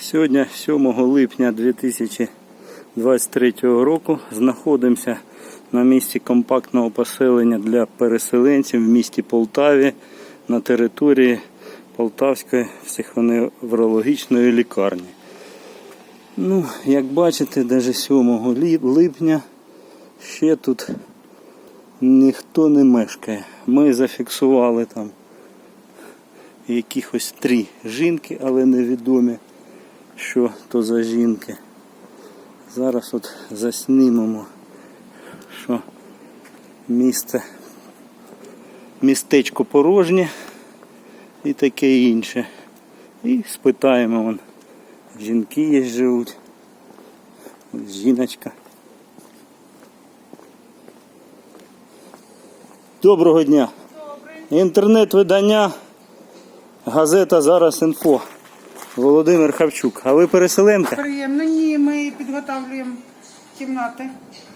Сьогодні 7 липня 2023 року знаходимося на місці компактного поселення для переселенців в місті Полтаві на території Полтавської психоневрологічної лікарні. Ну, як бачите, навіть 7 липня ще тут ніхто не мешкає. Ми зафіксували там якихось три жінки, але невідомі, що то за жінки. Зараз от заснімемо, що місце, містечко порожнє і таке інше. І спитаємо, вон, жінки є живуть. Ось жіночка. Доброго дня. Інтернет-видання газета Зараз інфо. Володимир Хавчук. А ви переселенка? Приємно, ні, ми підготовлюємо кімнати.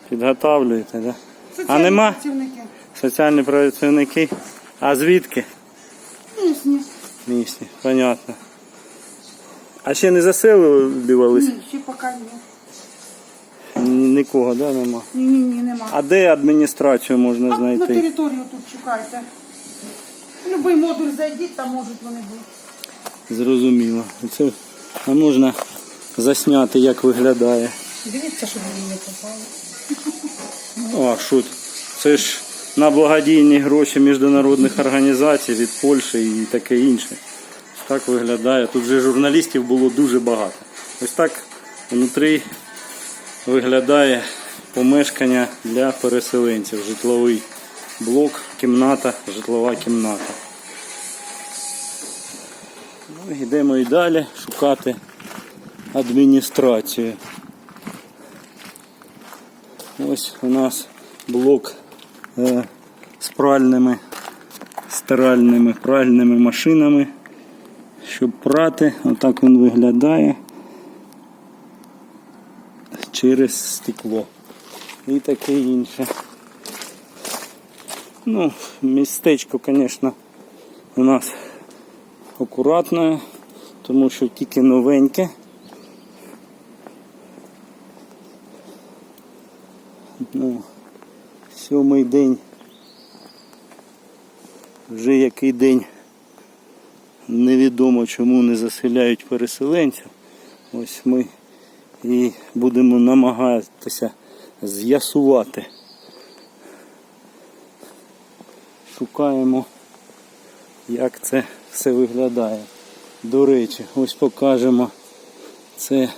Підготавлюєте, да? Соціальні нема? працівники. Соціальні працівники. А звідки? Місні. Місні, понятно. А ще не заселювались? Ні, ще поки ні. Ні- Нікого, да, нема. Ні, ні, ні, нема. А де адміністрацію можна А на знайти? територію тут шукайте. Любий модуль зайдіть, там можуть вони бути. Зрозуміло. Це а можна засняти, як виглядає. Дивіться, щоб вони не попали. А що? Це ж на благодійні гроші міжнародних організацій від Польщі і таке інше. Так виглядає. Тут вже журналістів було дуже багато. Ось так внутрі виглядає помешкання для переселенців. Житловий блок, кімната, житлова кімната. Йдемо і далі шукати адміністрацію. Ось у нас блок е, з пральними, стиральними пральними машинами, щоб прати. Отак він виглядає через стекло. І таке інше. Ну, містечко, звісно, у нас акуратне, тому що тільки новеньке. Ну, сьомий день. Вже який день невідомо чому не заселяють переселенців. Ось ми і будемо намагатися з'ясувати. Шукаємо, як це все виглядає. До речі, ось покажемо. Це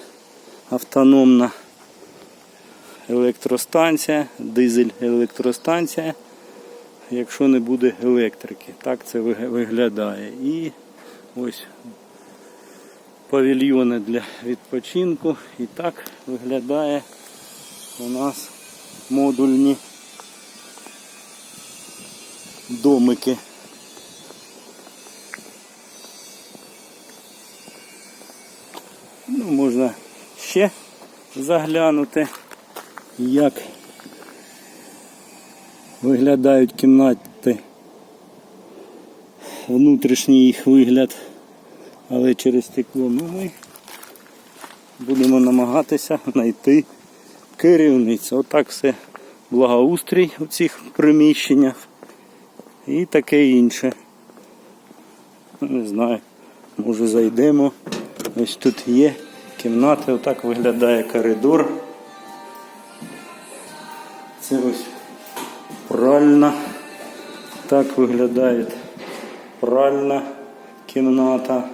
автономна електростанція, дизель електростанція, якщо не буде електрики. Так це виглядає. І ось павільйони для відпочинку. І так виглядає у нас модульні домики. Ну, можна ще заглянути як виглядають кімнати, внутрішній їх вигляд, але через стекло ну, ми будемо намагатися знайти керівницю. Отак все благоустрій у цих приміщеннях і таке інше. Не знаю, може зайдемо. Ось тут є кімнати, отак виглядає коридор. Це ось пральна. Так виглядає пральна кімната.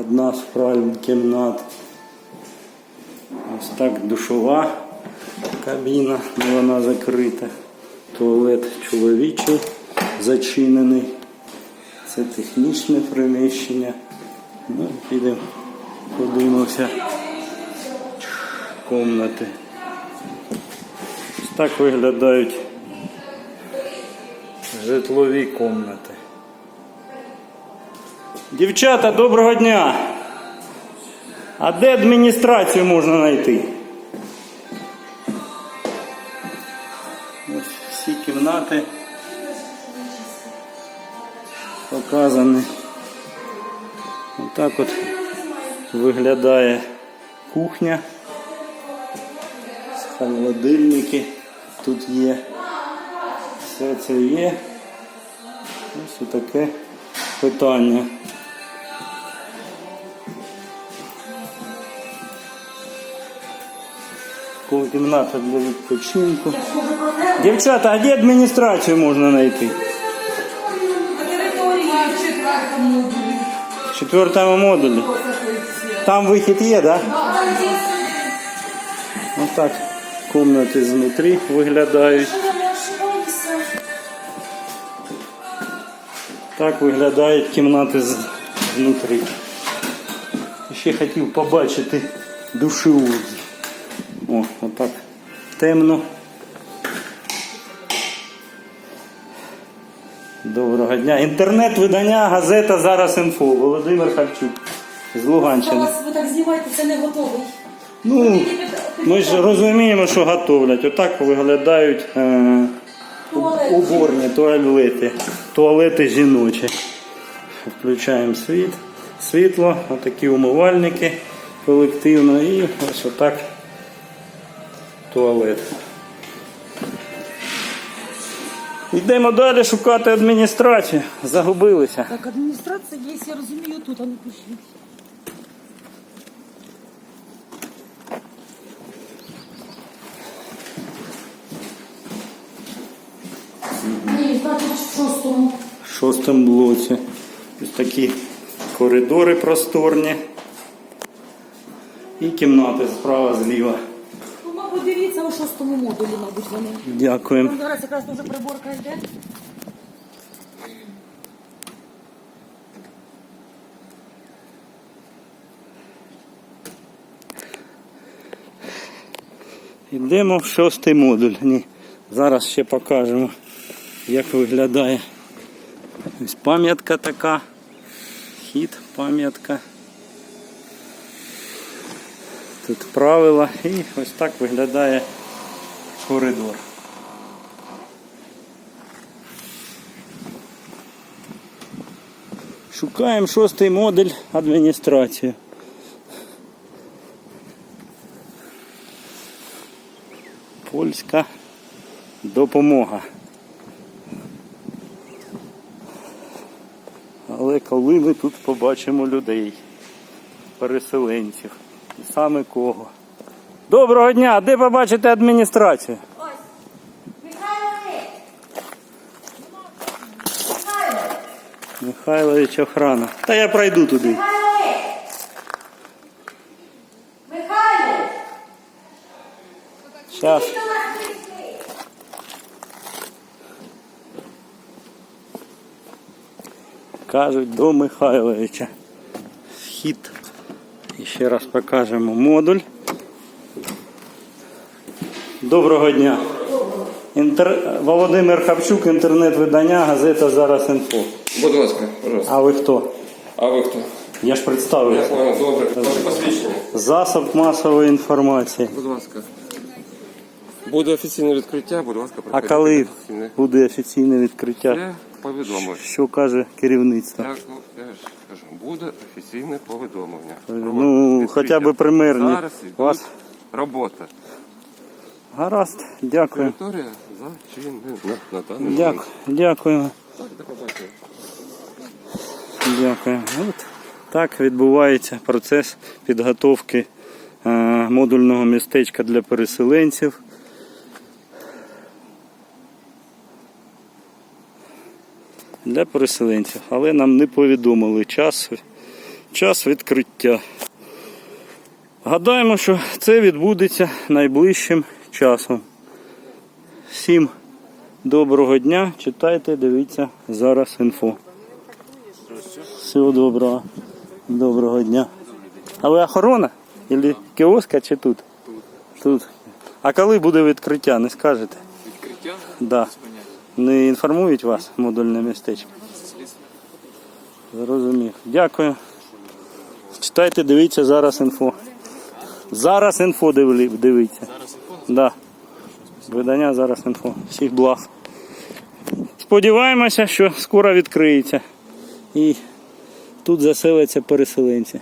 Одна з пральних кімнат. Ось так душова кабіна, але вона закрита. Туалет чоловічий зачинений. Це технічне приміщення. Ну, підемо, подивимося комнати. Ось так виглядають житлові комнати. Дівчата, доброго дня! А де адміністрацію можна знайти? Ось всі кімнати показані. Отак от виглядає кухня. Холодильники тут є. Все це є. Ось таке питання. Кімната для відпочинку. Дівчата, а де адміністрацію можна знайти? На В четвертому модулі. Там вихід є, да? Ось так комнати знутрі виглядають. Так виглядають кімнати знутрі. Ще хотів побачити душеву. О, отак темно. Доброго дня. Інтернет-видання газета зараз інфо. Володимир Харчук з Луганщини. Вас ви так знімаєте, це не готовий. Ну, ми ж розуміємо, що готовлять. Отак виглядають е, Туалет. уборні, туалети. Туалети жіночі. Включаємо світ, світло, отакі умивальники колективно і ось отак туалет. Йдемо далі шукати адміністрацію. Загубилися. Так, адміністрація є, я розумію, тут, а не пишіть. Ні, значить в шостому. в шостому блоці. Ось такі коридори просторні. І кімнати справа зліва. Дивіться у шостому модулі, мабуть, вони. Дякуємо. Там зараз якраз дуже приборка йде. Йдемо в шостий модуль. Ні. Зараз ще покажемо, як виглядає. Ось пам'ятка така. Хід, пам'ятка. Тут правила і ось так виглядає коридор. Шукаємо шостий модуль адміністрацію. Польська допомога. Але коли ми тут побачимо людей, переселенців, саме кого. Доброго дня! Де побачите адміністрацію? Михайлович охрана. Та я пройду туди. Михайло! Щас. Кажуть до Михайловича. Вхід. І ще раз покажемо модуль. Доброго дня. Інтер... Володимир Хавчук, інтернет-видання, газета Зараз інфо. Будь ласка, пожалуйста. А ви хто? А ви хто? Я ж представився. А, добре. Ваше посвідчення. Засоб масової інформації. Будь ласка. Буде офіційне відкриття, будь ласка, А приходьте. коли буде офіційне відкриття? Я повідомив. Що каже керівництво? Я, я буде офіційне повідомлення. Ну, хоча б примирні. Зараз йде Вас- робота. Гаразд, дякую. Територія зачинена на даний Дякую, момент. дякую, Так, до побачення. дякую. От так відбувається процес підготовки е, модульного містечка для переселенців. Для переселенців, але нам не повідомили час, час відкриття. Гадаємо, що це відбудеться найближчим часом. Всім доброго дня. Читайте, дивіться зараз інфо. Всього доброго. Доброго дня. А ви охорона? Ілі кіоска чи тут? Тут. А коли буде відкриття, не скажете? Відкриття? Да. Не інформують вас модульне містечко? Зрозумів. Дякую. Читайте, дивіться зараз інфо. Зараз інфо дивіться. Зараз інфо? Да. Видання зараз інфо. Всіх благ. Сподіваємося, що скоро відкриється. І тут заселяться переселенці.